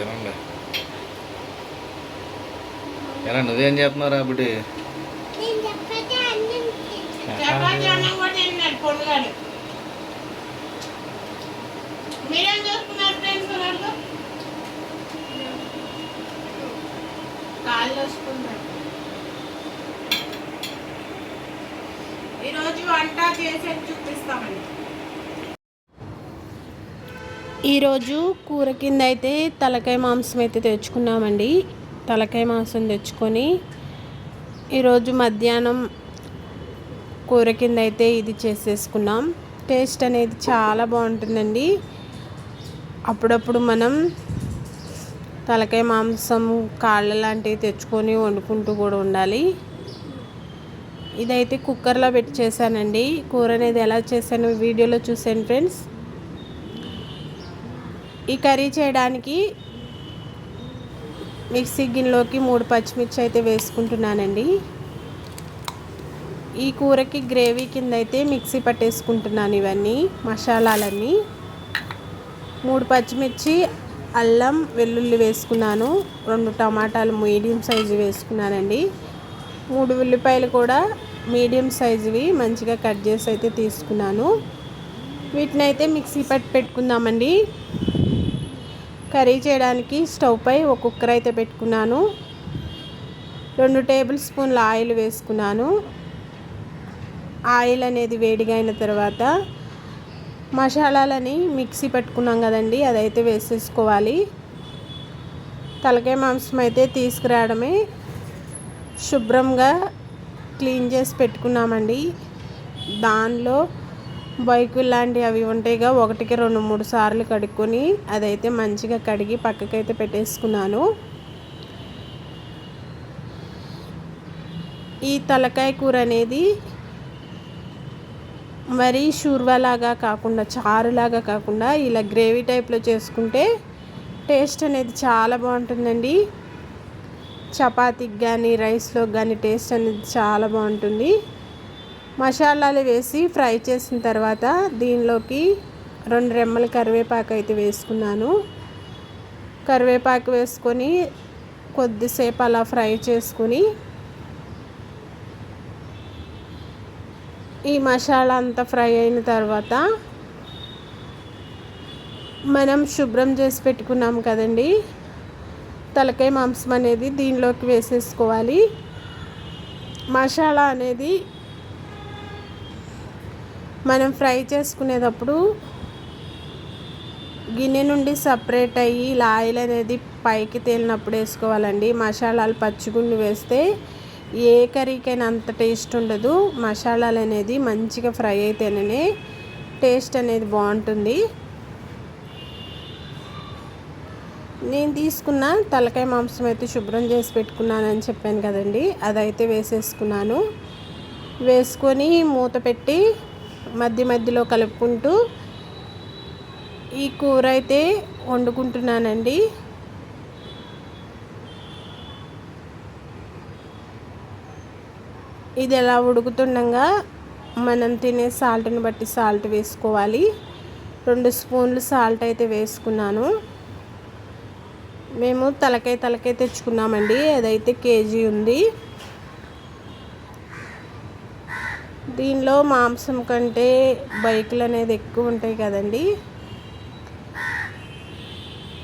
తినండి. ఎలా నువ్వేం చేస్తున్నారా అప్పుడు వస్తున్నాడు ఈరోజు వంట చేసేది చూపిస్తామండి. ఈరోజు కూర కింద అయితే తలకాయ మాంసం అయితే తెచ్చుకున్నామండి. తలకాయ మాంసం తెచ్చుకొని ఈరోజు మధ్యాహ్నం కూర కింద అయితే ఇది చేసేసుకున్నాం. టేస్ట్ అనేది చాలా బాగుంటుందండి. అప్పుడప్పుడు మనం తలకాయ మాంసం కాళ్ళ లాంటివి తెచ్చుకొని వండుకుంటూ కూడా ఉండాలి. ఇదైతే కుక్కర్లో పెట్టి చేశానండి. కూర అనేది ఎలా చేశాను వీడియోలో చూసాను ఫ్రెండ్స్. ఈ కర్రీ చేయడానికి మిక్సీ గిన్నెలోకి మూడు పచ్చిమిర్చి అయితే వేసుకుంటున్నానండి. ఈ కూరకి గ్రేవీ కింద అయితే మిక్సీ పట్టేసుకుంటున్నాను ఇవన్నీ మసాలాలన్నీ. మూడు పచ్చిమిర్చి అల్లం వెల్లుల్లి వేసుకున్నాను. రెండు టమాటాలు మీడియం సైజు వేసుకున్నానండి. మూడు ఉల్లిపాయలు కూడా మీడియం సైజువి మంచిగా కట్ చేసి అయితే తీసుకున్నాను. వీటిని అయితే మిక్సీ పట్టి పెట్టుకుందామండి. కర్రీ చేయడానికి స్టవ్ పై ఒక కుక్కర్ అయితే పెట్టుకున్నాను. రెండు టేబుల్ స్పూన్ల ఆయిల్ వేసుకున్నాను. ఆయిల్ అనేది వేడిగా అయిన తర్వాత మసాలాలని మిక్సీ పెట్టుకున్నాం కదండి అదైతే వేసేసుకోవాలి. తలకాయ మాంసం అయితే తీసుకురావడమే. శుభ్రంగా క్లీన్ చేసి పెట్టుకున్నామండి. దానిలో బైకులు లాంటివి అవి ఉంటాయిగా. ఒకటికి రెండు మూడు సార్లు కడుక్కొని అదైతే మంచిగా కడిగి పక్కకైతే పెట్టేసుకున్నాను. ఈ తలకాయ కూర అనేది మరీ షూర్వాలాగా కాకుండా చారులాగా కాకుండా ఇలా గ్రేవీ టైప్లో చేసుకుంటే టేస్ట్ అనేది చాలా బాగుంటుందండి. చపాతీకి కానీ రైస్లోకి కానీ టేస్ట్ అనేది చాలా బాగుంటుంది. మసాలాలు వేసి ఫ్రై చేసిన తర్వాత దీనిలోకి రెండు రెమ్మల కరివేపాకు అయితే వేసుకున్నాను. కరివేపాకు వేసుకొని కొద్దిసేపు అలా ఫ్రై చేసుకుని ఈ మసాలా అంతా ఫ్రై అయిన తర్వాత మనం శుభ్రం చేసి పెట్టుకున్నాం కదండి. తలకాయ మాంసం అనేది దీనిలోకి వేసేసుకోవాలి. మసాలా అనేది మనం ఫ్రై చేసుకునేటప్పుడు గిన్నె నుండి సపరేట్ అయ్యి ఇలా ఆయిల్ అనేది పైకి తేలినప్పుడు వేసుకోవాలండి. మసాలాలు పచ్చిగుండి వేస్తే ఏ కర్రీకైనా అంత టేస్ట్ ఉండదు. మసాలాలు అనేది మంచిగా ఫ్రై అయితేనే టేస్ట్ అనేది బాగుంటుంది. నేను తీసుకున్న తలకాయ మాంసం అయితే శుభ్రం చేసి పెట్టుకున్నానని చెప్పాను కదండి. అదైతే వేసేసుకున్నాను. వేసుకొని మూత పెట్టి మధ్య మధ్యలో కలుపుకుంటూ ఈ కూర అయితే వండుకుంటున్నానండి. ఇది ఎలా ఉడుకుతుండగా మనం తినే సాల్ట్ని బట్టి సాల్ట్ వేసుకోవాలి. రెండు స్పూన్లు సాల్ట్ అయితే వేసుకున్నాను. మేము తలకాయ తలకాయ తెచ్చుకున్నామండి. అదైతే కేజీ ఉంది దీనిలో మాంసం కంటే బైకులు అనేది ఎక్కువ ఉంటాయి కదండి.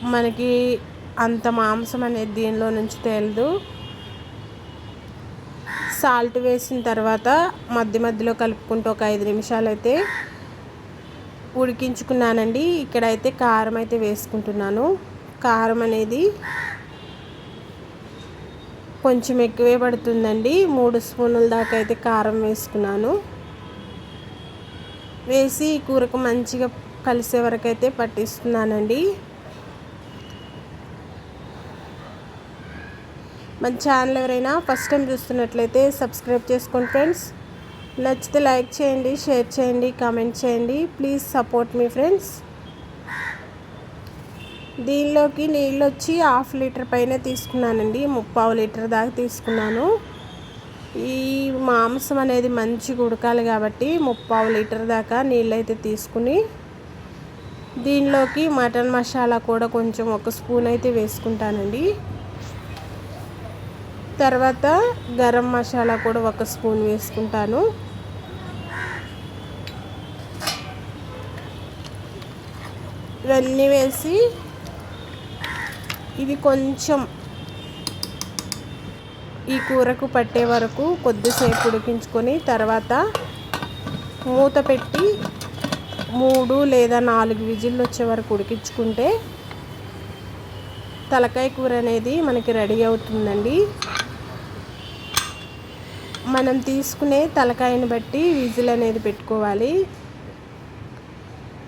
మనకి అంత మాంసం అనేది దీనిలో నుంచి తేలదు. సాల్ట్ వేసిన తర్వాత మధ్య మధ్యలో కలుపుకుంటూ ఒక ఐదు నిమిషాలు అయితే ఉడికించుకున్నానండి. ఇక్కడైతే కారం అయితే వేసుకుంటున్నాను. కారం అనేది కొంచెం ఎక్కువే పడుతుందండి. మూడు స్పూన్ల దాకా అయితే కారం వేసుకున్నాను. వేసి కూరకు మంచిగా కలిసే వరకు అయితే పట్టిస్తున్నానండి. మన ఛానల్ ఎవరైనా ఫస్ట్ టైం చూస్తున్నట్లయితే సబ్స్క్రైబ్ చేసుకోండి ఫ్రెండ్స్. నచ్చితే లైక్ చేయండి షేర్ చేయండి కామెంట్ చేయండి. ప్లీజ్ సపోర్ట్ మీ ఫ్రెండ్స్. దీనిలోకి నీళ్ళు వచ్చి హాఫ్ లీటర్ పైన తీసుకున్నానండి. ముప్పావు లీటర్ దాకా తీసుకున్నాను. ఈ మాంసం అనేది మంచిగా ఉడకాలి కాబట్టి ముప్పావు లీటర్ దాకా నీళ్ళైతే తీసుకుని దీనిలోకి మటన్ మసాలా కూడా కొంచెం ఒక స్పూన్ అయితే వేసుకుంటానండి. తర్వాత గరం మసాలా కూడా ఒక స్పూన్ వేసుకుంటాను. ఇవన్నీ వేసి ఇది కొంచెం ఈ కూరకు పట్టే వరకు కొద్దిసేపు ఉడికించుకొని తర్వాత మూత పెట్టి మూడు లేదా నాలుగు విజిల్లు వచ్చే వరకు ఉడికించుకుంటే తలకాయ కూర అనేది మనకి రెడీ అవుతుందండి. మనం తీసుకునే తలకాయని బట్టి విజిల్ అనేది పెట్టుకోవాలి.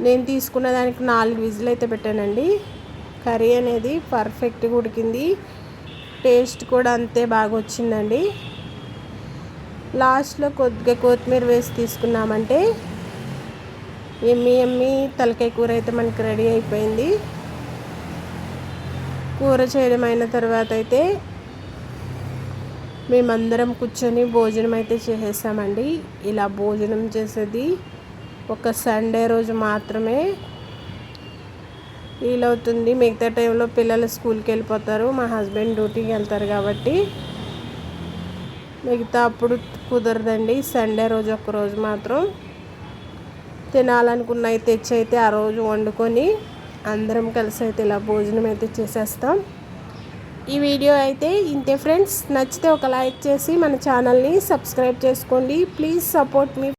నేను తీసుకున్న దానికి నాలుగు విజిల్ అయితే పెట్టానండి. కర్రీ అనేది పర్ఫెక్ట్గా ఉడికింది. టేస్ట్ కూడా అంతే బాగా వచ్చిందండి. లాస్ట్లో కొద్దిగా కొత్తిమీర వేసి తీసుకున్నామంటే ఎమ్మి ఎమ్మి తలకాయ కూర అయితే మనకి రెడీ అయిపోయింది. కూర చేయడం అయిన తర్వాత అయితే మేమందరం కూర్చొని భోజనం అయితే చేసేసామండి. ఇలా భోజనం చేసేది ఒక సండే రోజు మాత్రమే వీలవుతుంది. మిగతా టైంలో పిల్లలు స్కూల్కి వెళ్ళిపోతారు. మా హస్బెండ్ డ్యూటీకి వెళ్తారు కాబట్టి మిగతా అప్పుడు కుదరదండి. సండే రోజు ఒక్కరోజు మాత్రం తినాలనుకున్నవి తెచ్చి అయితే ఆ రోజు వండుకొని అందరం కలిసి అయితే ఇలా భోజనం అయితే చేసేస్తాం. ఈ వీడియో అయితే ఇంతే ఫ్రెండ్స్. నచ్చితే ఒక లైక్ చేసి మన ఛానల్ని సబ్స్క్రైబ్ చేసుకోండి. Please support me